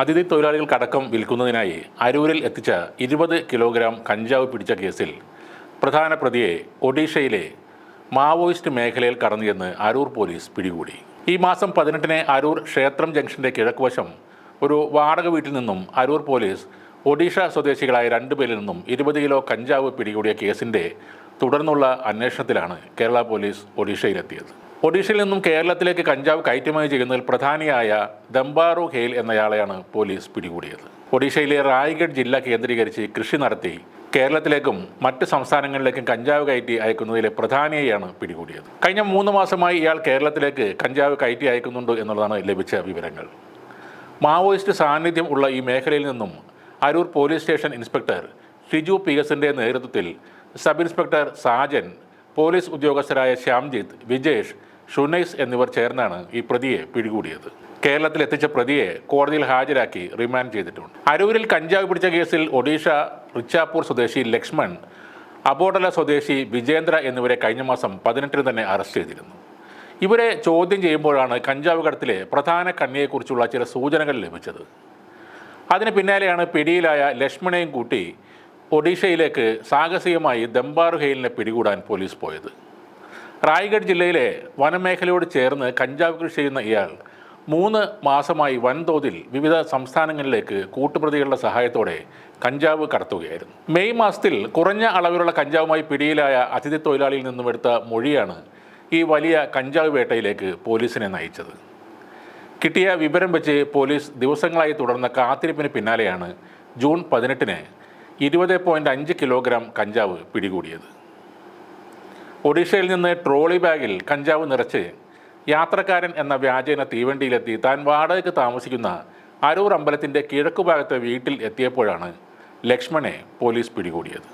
അതിഥി തൊഴിലാളികൾക്കടക്കം വിൽക്കുന്നതിനായി അരൂരിൽ എത്തിച്ച ഇരുപത് കിലോഗ്രാം കഞ്ചാവ് പിടിച്ച കേസിൽ പ്രധാന പ്രതിയെ ഒഡീഷയിലെ മാവോയിസ്റ്റ് മേഖലയിൽ കടന്നുചെന്ന് അരൂർ പോലീസ് പിടികൂടി. ഈ മാസം പതിനെട്ടിന് അരൂർ ക്ഷേത്രം ജംഗ്ഷന്റെ കിഴക്കുവശം ഒരു വാടക വീട്ടിൽ നിന്നും അരൂർ പോലീസ് ഒഡീഷ സ്വദേശികളായ രണ്ടുപേരിൽ നിന്നും ഇരുപത് കിലോ കഞ്ചാവ് പിടികൂടിയ കേസിന്റെ തുടർന്നുള്ള അന്വേഷണത്തിലാണ് കേരള പോലീസ് ഒഡീഷയിലെത്തിയത്. ഒഡീഷയിൽ നിന്നും കേരളത്തിലേക്ക് കഞ്ചാവ് കയറ്റുമതി ചെയ്യുന്നതിൽ പ്രധാനിയായ ദംബാറു ഹെയിൽ എന്നയാളെയാണ് പോലീസ് പിടികൂടിയത്. ഒഡീഷയിലെ റായ്ഗഡ് ജില്ല കേന്ദ്രീകരിച്ച് കൃഷി നടത്തി കേരളത്തിലേക്കും മറ്റ് സംസ്ഥാനങ്ങളിലേക്കും കഞ്ചാവ് കയറ്റി അയക്കുന്നതിലെ പ്രധാനിയെയാണ് പിടികൂടിയത്. കഴിഞ്ഞ മൂന്ന് മാസമായി ഇയാൾ കേരളത്തിലേക്ക് കഞ്ചാവ് കയറ്റി അയക്കുന്നുണ്ട് എന്നുള്ളതാണ് ലഭിച്ച വിവരങ്ങൾ. മാവോയിസ്റ്റ് സാന്നിധ്യം ഉള്ള ഈ മേഖലയിൽ നിന്നും Aroor police station inspector Shiju P എസിന്റെ നേതൃത്വത്തിൽ സബ് ഇൻസ്പെക്ടർ സാജൻ പോലീസ് ഉദ്യോഗസ്ഥരായ ശ്യാംജിത്ത് വിജേഷ് ഷുനൈസ് എന്നിവർ ചേർന്നാണ് ഈ പ്രതിയെ പിടികൂടിയത്. കേരളത്തിൽ എത്തിച്ച പ്രതിയെ കോടതിയിൽ ഹാജരാക്കി റിമാൻഡ് ചെയ്തിട്ടുണ്ട്. അരൂരിൽ കഞ്ചാവ് പിടിച്ച കേസിൽ ഒഡീഷ റിച്ചാപൂർ സ്വദേശി ലക്ഷ്മൺ അബോട്ടല സ്വദേശി വിജേന്ദ്ര എന്നിവരെ കഴിഞ്ഞ മാസം പതിനെട്ടിന് തന്നെ അറസ്റ്റ് ചെയ്തിരുന്നു. ഇവരെ ചോദ്യം ചെയ്യുമ്പോഴാണ് കഞ്ചാവ് കടത്തിലെ പ്രധാന കണ്ണിയെക്കുറിച്ചുള്ള ചില സൂചനകൾ ലഭിച്ചത്. അതിന് പിന്നാലെയാണ് പിടിയിലായ ലക്ഷ്മണയും കൂട്ടി ഒഡീഷയിലേക്ക് സാഹസികമായി ദംബാറു ഹെയിലിനെ പിടികൂടാൻ പോലീസ് പോയത്. റായ്ഗഡ് ജില്ലയിലെ വനമേഖലയോട് ചേർന്ന് കഞ്ചാവ് കൃഷി ചെയ്യുന്ന ഇയാൾ മൂന്ന് മാസമായി വൻതോതിൽ വിവിധ സംസ്ഥാനങ്ങളിലേക്ക് കൂട്ടുപ്രതികളുടെ സഹായത്തോടെ കഞ്ചാവ് കടത്തുകയായിരുന്നു. മെയ് മാസത്തിൽ കുറഞ്ഞ അളവിലുള്ള കഞ്ചാവുമായി പിടിയിലായ അതിഥി തൊഴിലാളിയിൽ നിന്നും എടുത്ത മൊഴിയാണ് ഈ വലിയ കഞ്ചാവ് വേട്ടയിലേക്ക് പോലീസിനെ നയിച്ചത്. കിട്ടിയ വിവരം വെച്ച് പോലീസ് ദിവസങ്ങളായി തുടർന്ന കാത്തിരിപ്പിന് പിന്നാലെയാണ് ജൂൺ പതിനെട്ടിന് ഇരുപത് പോയിന്റ് അഞ്ച് കിലോഗ്രാം കഞ്ചാവ് പിടികൂടിയത്. ഒഡീഷയിൽ നിന്ന് ട്രോളി ബാഗിൽ കഞ്ചാവ് നിറച്ച് യാത്രക്കാരൻ എന്ന വ്യാജേന തീവണ്ടിയിലെത്തി താൻ വാടകയ്ക്ക് താമസിക്കുന്ന അരൂർ അമ്പലത്തിന്റെ കിഴക്കുഭാഗത്തെ വീട്ടിൽ എത്തിയപ്പോഴാണ് ലക്ഷ്മണെ പോലീസ് പിടികൂടിയത്.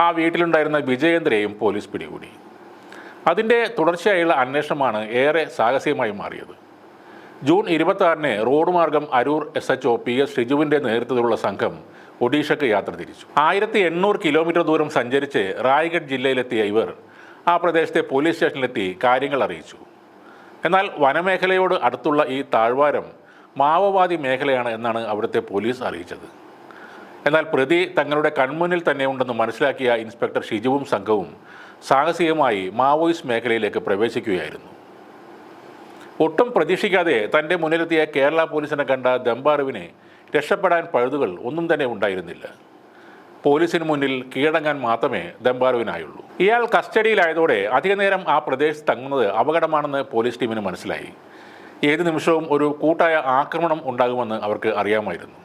ആ വീട്ടിലുണ്ടായിരുന്ന വിജയേന്ദ്രയെയും പോലീസ് പിടികൂടി. അതിന്റെ തുടർച്ചയായുള്ള അന്വേഷണമാണ് ഏറെ സാഹസികമായി മാറിയത്. ജൂൺ ഇരുപത്തി റോഡ് മാർഗം Aroor S H O P S ഷിജുവിന്റെ നേതൃത്വത്തിലുള്ള സംഘം ഒഡീഷയ്ക്ക് യാത്ര തിരിച്ചു. ആയിരത്തി എണ്ണൂറ് കിലോമീറ്റർ ദൂരം സഞ്ചരിച്ച് റായ്ഗഡ് ജില്ലയിലെത്തിയ ഇവർ ആ പ്രദേശത്തെ പോലീസ് സ്റ്റേഷനിലെത്തി കാര്യങ്ങൾ അറിയിച്ചു. എന്നാൽ വനമേഖലയോട് അടുത്തുള്ള ഈ താഴ്വാരം മാവോവാദി മേഖലയാണ് എന്നാണ് അവിടുത്തെ പോലീസ് അറിയിച്ചത്. എന്നാൽ പ്രതി തങ്ങളുടെ കൺമുന്നിൽ തന്നെ ഉണ്ടെന്ന് മനസ്സിലാക്കിയ ഇൻസ്പെക്ടർ ഷിജുവും സംഘവും സാഹസികമായി മാവോയിസ്റ്റ് മേഖലയിലേക്ക് പ്രവേശിക്കുകയായിരുന്നു. ഒട്ടും പ്രതീക്ഷിക്കാതെ തന്റെ മുന്നിലെത്തിയ കേരള പോലീസിനെ കണ്ട ദമ്പാറുവിന് രക്ഷപ്പെടാൻ പഴുതുകൾ ഒന്നും തന്നെ ഉണ്ടായിരുന്നില്ല. പോലീസിന് മുന്നിൽ കീഴടങ്ങാൻ മാത്രമേ ദമ്പാറുവിനായുള്ളൂ ഇയാൾ കസ്റ്റഡിയിലായതോടെ അധികനേരം ആ പ്രദേശത്ത് തങ്ങുന്നത് അപകടമാണെന്ന് പോലീസ് ടീമിന് മനസ്സിലായി. ഏത് നിമിഷവും ഒരു കൂട്ടായ ആക്രമണം ഉണ്ടാകുമെന്ന് അവർക്ക് അറിയാമായിരുന്നു.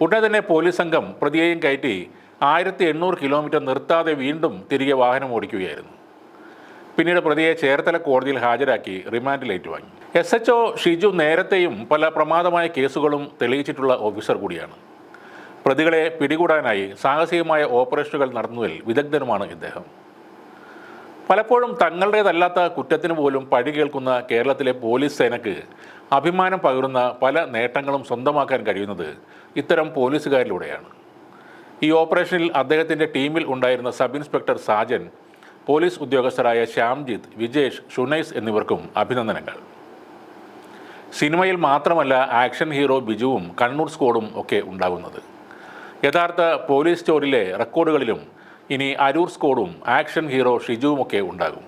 ഉടനെ തന്നെ പോലീസ് സംഘം പ്രതിയെയും കയറ്റി ആയിരത്തി എണ്ണൂറ് കിലോമീറ്റർ നിർത്താതെ വീണ്ടും തിരികെ വാഹനം ഓടിക്കുകയായിരുന്നു. പിന്നീട് പ്രതിയെ ചേർത്തല കോടതിയിൽ ഹാജരാക്കി റിമാൻഡിൽ ഏറ്റുവാങ്ങി എസ് എച്ച് ഒ ഷിജു നേരത്തെയും പല പ്രമാദമായ കേസുകളും തെളിയിച്ചിട്ടുള്ള ഓഫീസർ കൂടിയാണ്. പ്രതികളെ പിടികൂടാനായി സാഹസികമായ ഓപ്പറേഷനുകൾ നടത്തുന്നതിൽ വിദഗ്ധനുമാണ് ഇദ്ദേഹം. പലപ്പോഴും തങ്ങളുടേതല്ലാത്ത കുറ്റത്തിന് പോലും പഴി കേൾക്കുന്ന കേരളത്തിലെ പോലീസ് സേനക്ക് അഭിമാനം പകരുന്ന പല നേട്ടങ്ങളും സ്വന്തമാക്കാൻ കഴിയുന്നത് ഇത്തരം പോലീസുകാരിലൂടെയാണ്. ഈ ഓപ്പറേഷനിൽ അദ്ദേഹത്തിന്റെ ടീമിൽ ഉണ്ടായിരുന്ന സബ് ഇൻസ്പെക്ടർ സാജൻ പോലീസ് ഉദ്യോഗസ്ഥരായ ശ്യാംജിത്ത് വിജേഷ് ഷുനൈസ് എന്നിവർക്കും അഭിനന്ദനങ്ങൾ. സിനിമയിൽ മാത്രമല്ല ആക്ഷൻ ഹീറോ ബിജുവും കണ്ണൂർ സ്ക്വാഡും ഒക്കെ ഉണ്ടാകുന്നത്. യഥാർത്ഥ പോലീസ് സ്റ്റോറിലെ റെക്കോർഡുകളിലും ഇനി അരൂർ സ്ക്വാഡും ആക്ഷൻ ഹീറോ ഷിജുവും ഒക്കെ ഉണ്ടാകും.